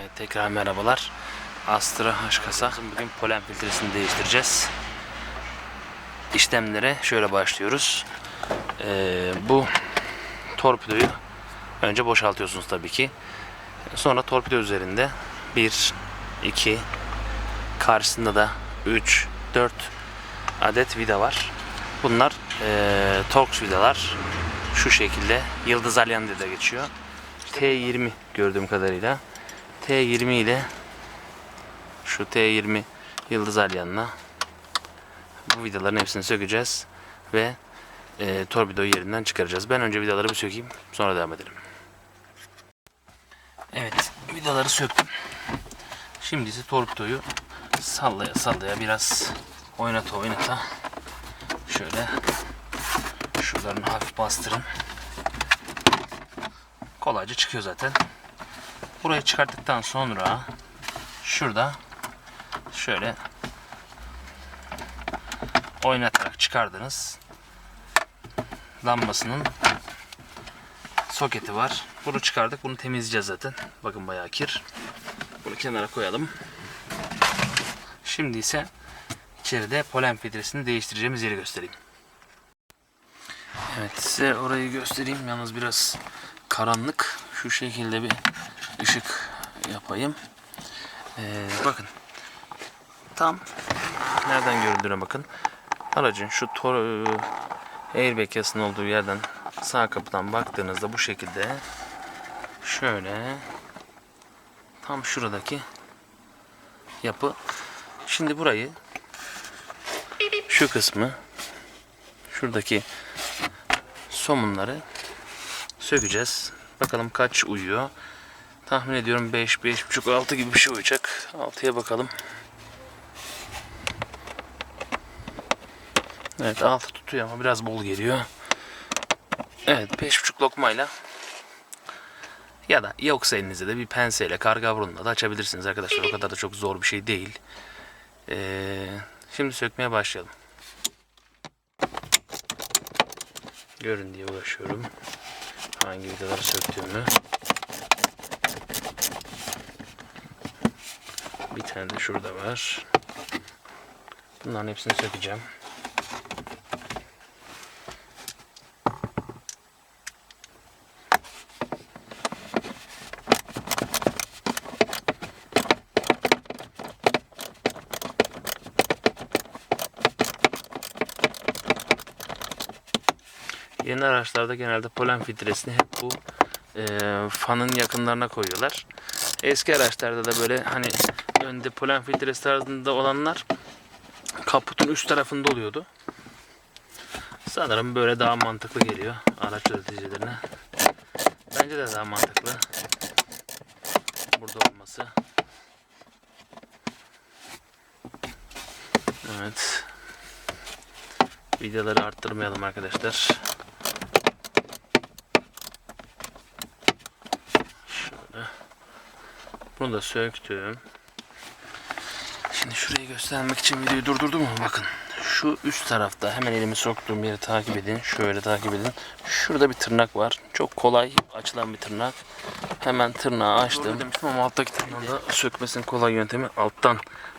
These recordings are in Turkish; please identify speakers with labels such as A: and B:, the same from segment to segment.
A: Evet tekrar merhabalar. Astra H kasa. Bugün polen filtresini değiştireceğiz. İşlemlere şöyle başlıyoruz. Ee, bu torpidoyu önce boşaltıyorsunuz tabii ki. Sonra torpido üzerinde 1, 2, karşısında da 3, 4 adet vida var. Bunlar ee, Torx vidalar. Şu şekilde Yıldız Alyan diye de geçiyor. T20 gördüğüm kadarıyla. T20 ile şu T20 Yıldız Alyan'la bu vidaların hepsini sökeceğiz ve e, torpidoyu yerinden çıkaracağız. Ben önce vidaları bir sökeyim sonra devam edelim. Evet vidaları söktüm. Şimdi ise torpidoyu sallaya sallaya biraz oynata oynata şöyle şuralarını hafif bastırın. Kolayca çıkıyor zaten. Burayı çıkarttıktan sonra şurada şöyle oynatarak çıkardınız. Lambasının soketi var. Bunu çıkardık. Bunu temizleyeceğiz zaten. Bakın bayağı kir. Bunu kenara koyalım. Şimdi ise içeride polen filtresini değiştireceğimiz yeri göstereyim. Evet size orayı göstereyim. Yalnız biraz karanlık. Şu şekilde bir ışık yapayım. Ee, bakın. Tam nereden görüldüğüne bakın. Aracın şu tor e, airbag yasının olduğu yerden sağ kapıdan baktığınızda bu şekilde şöyle tam şuradaki yapı. Şimdi burayı şu kısmı şuradaki somunları sökeceğiz. Bakalım kaç uyuyor. Tahmin ediyorum 5, 5.5, 6 gibi bir şey uyacak. 6'ya bakalım. Evet 6 tutuyor ama biraz bol geliyor. Evet 5.5 lokmayla ya da yoksa elinizde de bir penseyle karga burunla da açabilirsiniz arkadaşlar. O kadar da çok zor bir şey değil. Ee, şimdi sökmeye başlayalım. Görün diye uğraşıyorum. Hangi vidaları söktüğümü. Bir tane de şurada var. Bunların hepsini sökeceğim. Yeni araçlarda genelde polen filtresini hep bu e, fanın yakınlarına koyuyorlar. Eski araçlarda da böyle hani önde polen filtresi tarzında olanlar kaputun üst tarafında oluyordu. Sanırım böyle daha mantıklı geliyor araç üreticilerine. Bence de daha mantıklı. Burada olması. Evet. Videoları arttırmayalım arkadaşlar. Bunu da söktüm. Şimdi şurayı göstermek için videoyu durdurdum mu? Bakın. Şu üst tarafta hemen elimi soktuğum yeri takip edin. Şöyle takip edin. Şurada bir tırnak var. Çok kolay açılan bir tırnak. Hemen tırnağı açtım. demiştim ama alttaki tırnağın da sökmesinin kolay yöntemi alttan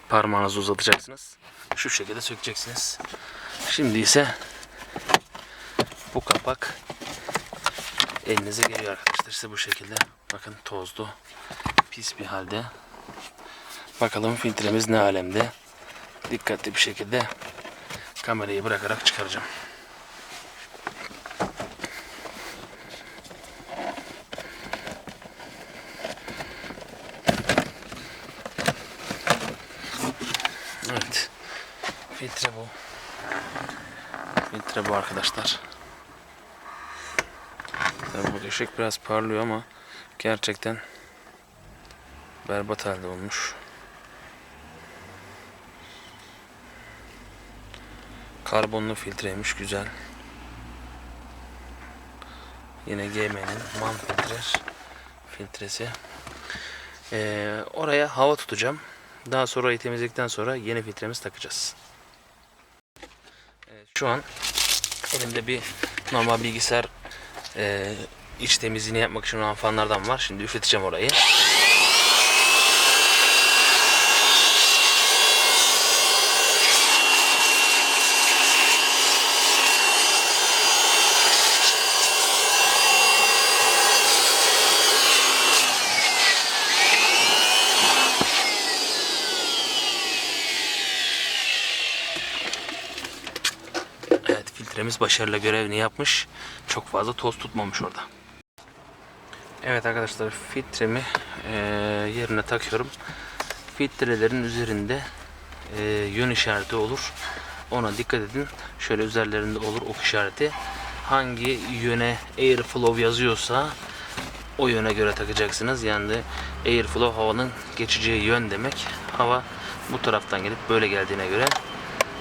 A: parmağınızı uzatacaksınız. Şu şekilde sökeceksiniz. Şimdi ise bu kapak elinize geliyor arkadaşlar. İşte bu şekilde. Bakın tozlu. Pis bir halde. Bakalım filtremiz ne alemde. Dikkatli bir şekilde kamerayı bırakarak çıkaracağım. Evet. Filtre bu. Filtre bu arkadaşlar. Tabii bu ışık biraz parlıyor ama gerçekten berbat halde olmuş. Karbonlu filtreymiş güzel. Yine GM'nin man filtre filtresi. Ee, oraya hava tutacağım. Daha sonra orayı temizledikten sonra yeni filtremizi takacağız. Evet, şu an elimde bir normal bilgisayar e, iç temizliğini yapmak için olan fanlardan var. Şimdi üfleteceğim orayı. Filtrelerimiz başarıyla görevini yapmış. Çok fazla toz tutmamış orada. Evet arkadaşlar filtremi eee, yerine takıyorum. Filtrelerin üzerinde eee, yön işareti olur. Ona dikkat edin. Şöyle üzerlerinde olur ok işareti. Hangi yöne airflow yazıyorsa o yöne göre takacaksınız. Yani de airflow havanın geçeceği yön demek. Hava bu taraftan gelip böyle geldiğine göre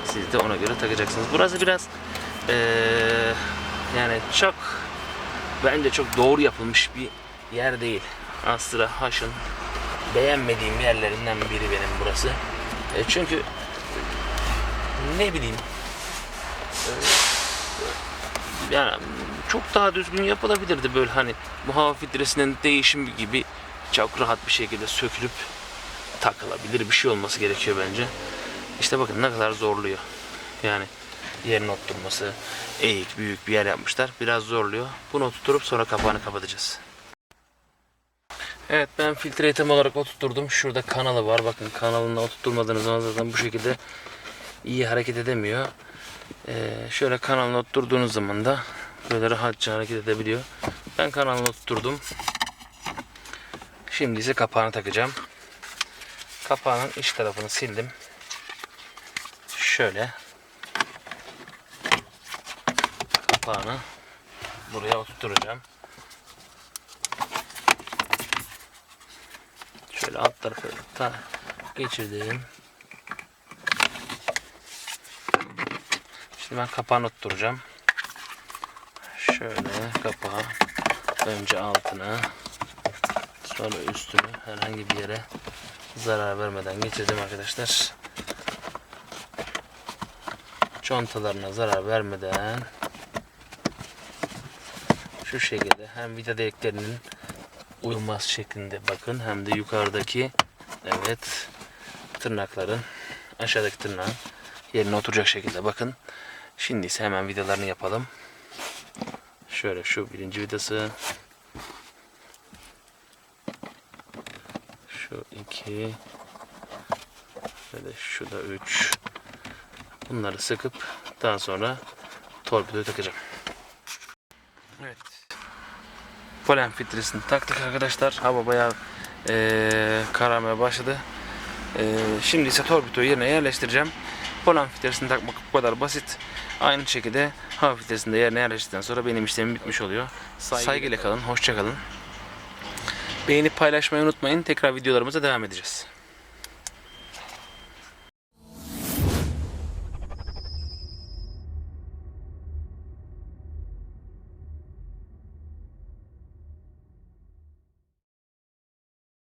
A: siz de ona göre takacaksınız. Burası biraz eee, yani çok bence çok doğru yapılmış bir yer değil. Astra Haş'ın beğenmediğim yerlerinden biri benim burası. E, çünkü ne bileyim e, yani çok daha düzgün yapılabilirdi böyle hani bu hava filtresinin değişimi gibi çok rahat bir şekilde sökülüp takılabilir bir şey olması gerekiyor bence. İşte bakın ne kadar zorluyor. Yani yerin oturması eğik büyük bir yer yapmışlar. Biraz zorluyor. Bunu oturtup sonra kapağını kapatacağız. Evet ben filtreyi tam olarak oturtturdum. Şurada kanalı var. Bakın kanalını oturtmadığınız zaman zaten bu şekilde iyi hareket edemiyor. Ee, şöyle kanalını oturttuğunuz zaman da böyle rahatça hareket edebiliyor. Ben kanalını oturtturdum. Şimdi ise kapağını takacağım. Kapağının iç tarafını sildim. Şöyle kapağını buraya oturtacağım. Şöyle alt tarafı ta geçirdim. Şimdi ben kapağını tutturacağım. Şöyle kapağı önce altına sonra üstünü herhangi bir yere zarar vermeden geçirdim arkadaşlar. Contalarına zarar vermeden şu şekilde hem vida deliklerinin uyumaz şeklinde bakın hem de yukarıdaki evet tırnakların aşağıdaki tırnağın yerine oturacak şekilde bakın. Şimdi ise hemen vidalarını yapalım. Şöyle şu birinci vidası. Şu iki. Ve de şu da üç. Bunları sıkıp daha sonra torpidoyu takacağım. Evet. Polen filtresini taktık arkadaşlar. Hava bayağı eee kararmaya başladı. Eee, şimdi ise torpidoyu yerine yerleştireceğim. Polen filtresini takmak bu kadar basit. Aynı şekilde hava filtresini de yerine yerleştirdikten sonra benim işlemim bitmiş oluyor. Saygıyla kalın, hoşça kalın. Beğenip paylaşmayı unutmayın. Tekrar videolarımıza devam edeceğiz.